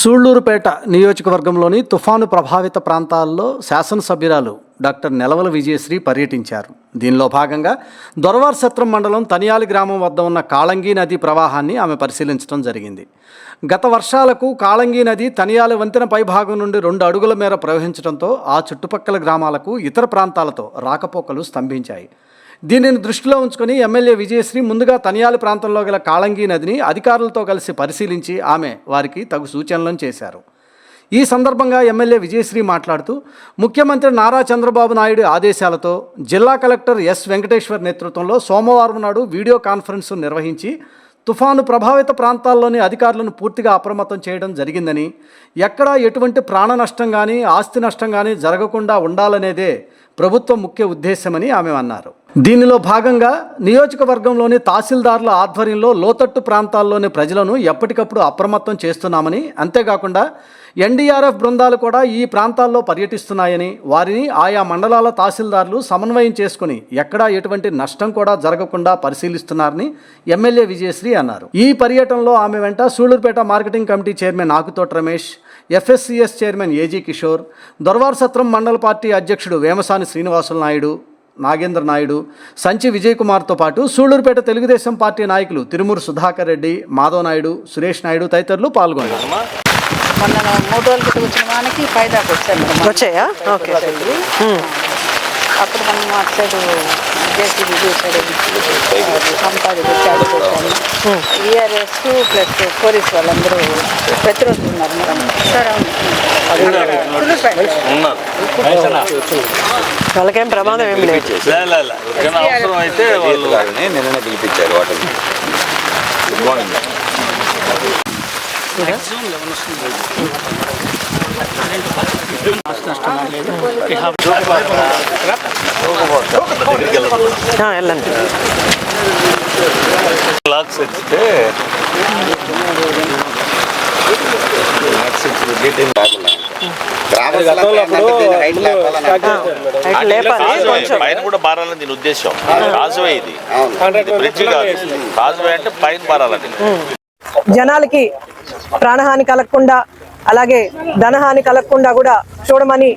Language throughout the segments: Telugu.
సూళ్ళూరుపేట నియోజకవర్గంలోని తుఫాను ప్రభావిత ప్రాంతాల్లో శాసనసభ్యురాలు డాక్టర్ నెలవల విజయశ్రీ పర్యటించారు. దీనిలో భాగంగా దొరవార్ సత్రం మండలం తనియాలి గ్రామం వద్ద ఉన్న కాళంగి నది ప్రవాహాన్ని ఆమె పరిశీలించడం జరిగింది. గత వర్షాలకు కాళంగి నది తనియాలి వంతెన పైభాగం నుండి రెండు అడుగుల మేర ప్రవహించడంతో ఆ చుట్టుపక్కల గ్రామాలకు ఇతర ప్రాంతాలతో రాకపోకలు స్తంభించాయి. దీనిని దృష్టిలో ఉంచుకొని ఎమ్మెల్యే విజయశ్రీ ముందుగా తనియాలి ప్రాంతంలో గల కాళంగి నదిని అధికారులతో కలిసి పరిశీలించి ఆమె వారికి తగు సూచనలను చేశారు. ఈ సందర్భంగా ఎమ్మెల్యే విజయశ్రీ మాట్లాడుతూ ముఖ్యమంత్రి నారా చంద్రబాబు నాయుడు ఆదేశాలతో జిల్లా కలెక్టర్ ఎస్ వెంకటేశ్వర్ నేతృత్వంలో సోమవారం నాడు వీడియో కాన్ఫరెన్స్ నిర్వహించి తుఫాను ప్రభావిత ప్రాంతాల్లోని అధికారులను పూర్తిగా అప్రమత్తం చేయడం జరిగిందని ఎక్కడా ఎటువంటి ప్రాణ నష్టం కానీ ఆస్తి నష్టం కానీ జరగకుండా ఉండాలనేదే ప్రభుత్వం ముఖ్య ఉద్దేశమని ఆమె అన్నారు. దీనిలో భాగంగా నియోజకవర్గంలోని తహసీల్దార్ల ఆధ్వర్యంలో లోతట్టు ప్రాంతాల్లోని ప్రజలను ఎప్పటికప్పుడు అప్రమత్తం చేస్తున్నామని అంతేకాకుండా ఎన్డీఆర్ఎఫ్ బృందాలు కూడా ఈ ప్రాంతాల్లో పర్యటిస్తున్నాయని వారిని ఆయా మండలాల తహసీల్దార్లు సమన్వయం చేసుకుని ఎక్కడా ఎటువంటి నష్టం కూడా జరగకుండా పరిశీలిస్తున్నారని ఎమ్మెల్యే విజయశ్రీ అన్నారు. ఈ పర్యటనలో ఆమె వెంట Sullurpeta marketing committee chairman Akuthota Ramesh FSCS chairman AG Kishore Doravari Satram మండల పార్టీ అధ్యక్షుడు వేమసాని శ్రీనివాసుల నాయుడు నాగేంద్ర నాయుడు సంచి విజయ్ కుమార్తో పాటు సూళ్ళూరుపేట తెలుగుదేశం పార్టీ నాయకులు తిరుమూరు సుధాకర్ రెడ్డి మాధవ్ నాయుడు సురేష్ నాయుడు తదితరులు పాల్గొన్నారు మొన్న మూడు రోజుల క్రితం వచ్చిన వానికి పై దాకా వచ్చాను మేడం. వచ్చాయా ఓకే వచ్చాయి. అప్పుడు మనం అటు సైడ్ జేసీబీ చూసాడు సంపాది వచ్చాడు ఈఆర్ఎస్ ప్లస్ పోలీస్ వాళ్ళందరూ ప్రతిరోజు ఉన్నారు. Madam sir. వాళ్ళకేం ప్రమాదం ఏం లేదు. లే, లే, లే. ఎవరికైనా అవసరం అయితే వాళ్ళు గారిని నిన్ననే పిలిపించారు వాటిని. గుడ్ మార్నింగ్ ఆ, వెళ్ళండి. లాక్స్ ఎత్తితే అయితే లేపాలి కాజువే. కొంచెం. పైన కూడా బారాలని దీని ఉద్దేశం. కాజువే ఇది. ఇది బ్రిడ్జ్ కాదు. కాజువే అంటే పైన బారాలని జనాలకి ప్రాణహాని కలగకుండా అలాగే ధనహాని కలగకుండా కూడా చూడమని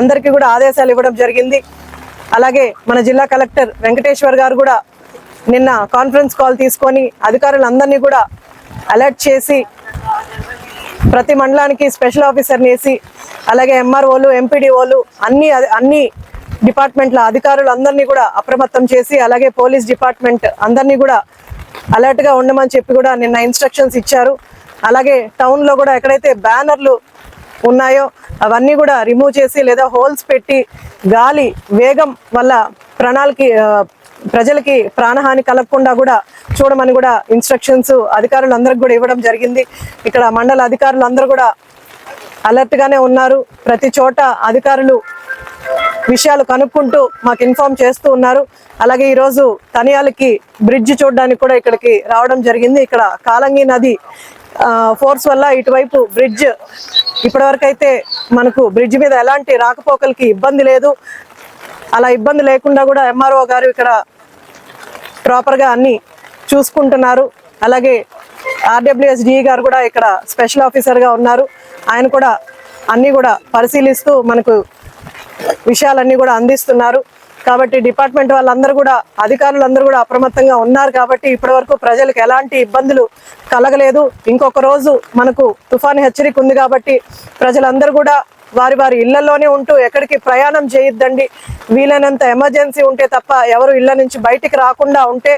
అందరికీ కూడా ఆదేశాలు ఇవ్వడం జరిగింది. అలాగే మన జిల్లా కలెక్టర్ వెంకటేశ్వర్ గారు కూడా నిన్న కాన్ఫరెన్స్ కాల్ తీసుకొని అధికారులందరినీ కూడా అలర్ట్ చేసి ప్రతి మండలానికి స్పెషల్ ఆఫీసర్ని వేసి అలాగే ఎంఆర్ఓలు ఎంపీడీఓలు అన్ని అన్ని డిపార్ట్మెంట్ల అధికారులు అందరినీ కూడా అప్రమత్తం చేసి అలాగే పోలీస్ డిపార్ట్మెంట్ అందరినీ కూడా అలర్ట్గా ఉండమని చెప్పి కూడా నిన్న ఇన్స్ట్రక్షన్స్ ఇచ్చారు. అలాగే టౌన్లో కూడా ఎక్కడైతే బ్యానర్లు ఉన్నాయో అవన్నీ కూడా రిమూవ్ చేసి లేదా హోల్స్ పెట్టి గాలి వేగం వల్ల ప్రణాళికి ప్రజలకి ప్రాణహాని కలగకుండా కూడా చూడమని కూడా ఇన్స్ట్రక్షన్స్ అధికారులందరికి కూడా ఇవ్వడం జరిగింది. ఇక్కడ మండల అధికారులు కూడా అలర్ట్ గానే ఉన్నారు. ప్రతి చోట అధికారులు విషయాలు కనుక్కుంటూ మాకు ఇన్ఫార్మ్ చేస్తూ ఉన్నారు. అలాగే ఈరోజు తనియాలకి బ్రిడ్జ్ చూడడానికి కూడా ఇక్కడికి రావడం జరిగింది. ఇక్కడ కాలంగి నది ఫోర్స్ వల్ల ఇటువైపు బ్రిడ్జ్ ఇప్పటివరకైతే మనకు బ్రిడ్జ్ మీద ఎలాంటి రాకపోకలకి ఇబ్బంది లేదు. అలా ఇబ్బంది లేకుండా కూడా ఎంఆర్ఓ గారు ఇక్కడ ప్రాపర్గా అన్ని చూసుకుంటున్నారు. అలాగే ఆర్డబ్ల్యూఎస్ డిఈ గారు కూడా ఇక్కడ స్పెషల్ ఆఫీసర్గా ఉన్నారు. ఆయన కూడా అన్నీ కూడా పరిశీలిస్తూ మనకు విషయాలన్నీ కూడా అందిస్తున్నారు. కాబట్టి డిపార్ట్మెంట్ వాళ్ళందరూ కూడా అధికారులందరూ కూడా అప్రమత్తంగా ఉన్నారు కాబట్టి ఇప్పటివరకు ప్రజలకు ఎలాంటి ఇబ్బందులు కలగలేదు. ఇంకొక రోజు మనకు తుఫాను హెచ్చరిక ఉంది కాబట్టి ప్రజలందరూ కూడా వారి వారి ఇళ్ళలోనే ఉంటూ ఎక్కడికి ప్రయాణం చేయొద్దండి. వీలైనంత ఎమర్జెన్సీ ఉంటే తప్ప ఎవరు ఇళ్ళ నుంచి బయటికి రాకుండా ఉంటే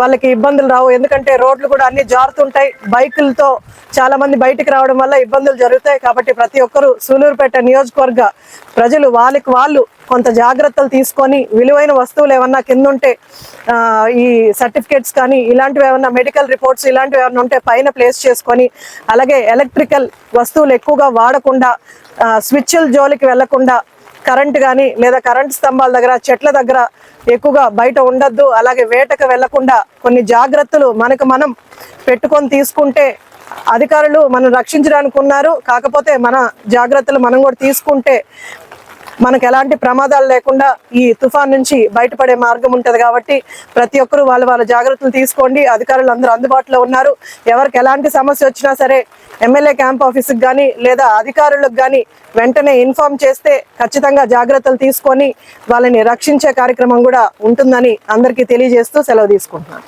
వాళ్ళకి ఇబ్బందులు రావు. ఎందుకంటే రోడ్లు కూడా అన్ని జారుతుంటాయి. బైకులతో చాలా మంది బయటికి రావడం వల్ల ఇబ్బందులు జరుగుతాయి. కాబట్టి ప్రతి ఒక్కరూ సూలూరుపేట నియోజకవర్గ ప్రజలు వాళ్ళకి వాళ్ళు కొంత జాగ్రత్తలు తీసుకొని విలువైన వస్తువులు ఏమన్నా కింద ఉంటే ఈ సర్టిఫికేట్స్ కానీ ఇలాంటివి ఏమన్నా మెడికల్ రిపోర్ట్స్ ఇలాంటివి ఏమన్నా ఉంటే పైన ప్లేస్ చేసుకొని అలాగే ఎలక్ట్రికల్ వస్తువులు ఎక్కువగా వాడకుండా స్విచ్ల జోలికి వెళ్ళకుండా కరెంట్ కానీ లేదా కరెంట్ స్తంభాల దగ్గర చెట్ల దగ్గర ఎక్కువగా బయట ఉండొద్దు. అలాగే వేటకు వెళ్ళకుండా కొన్ని జాగ్రత్తలు మనకు మనం పెట్టుకొని తీసుకుంటే అధికారులు మనం రక్షించడానికి ఉన్నారు. కాకపోతే మన జాగ్రత్తలు మనం కూడా తీసుకుంటే మనకు ఎలాంటి ప్రమాదాలు లేకుండా ఈ తుఫాన్ నుంచి బయటపడే మార్గం ఉంటుంది కాబట్టి ప్రతి ఒక్కరూ వాళ్ళ వాళ్ళ జాగ్రత్తలు తీసుకోండి. అధికారులు అందరూ అందుబాటులో ఉన్నారు. ఎవరికి ఎలాంటి సమస్య వచ్చినా సరే ఎమ్మెల్యే క్యాంప్ ఆఫీస్కి కానీ లేదా అధికారులకు కానీ వెంటనే ఇన్ఫార్మ్ చేస్తే ఖచ్చితంగా జాగ్రత్తలు తీసుకొని వాళ్ళని రక్షించే కార్యక్రమం కూడా ఉంటుందని అందరికీ తెలియజేస్తూ సెలవు తీసుకుంటున్నాను.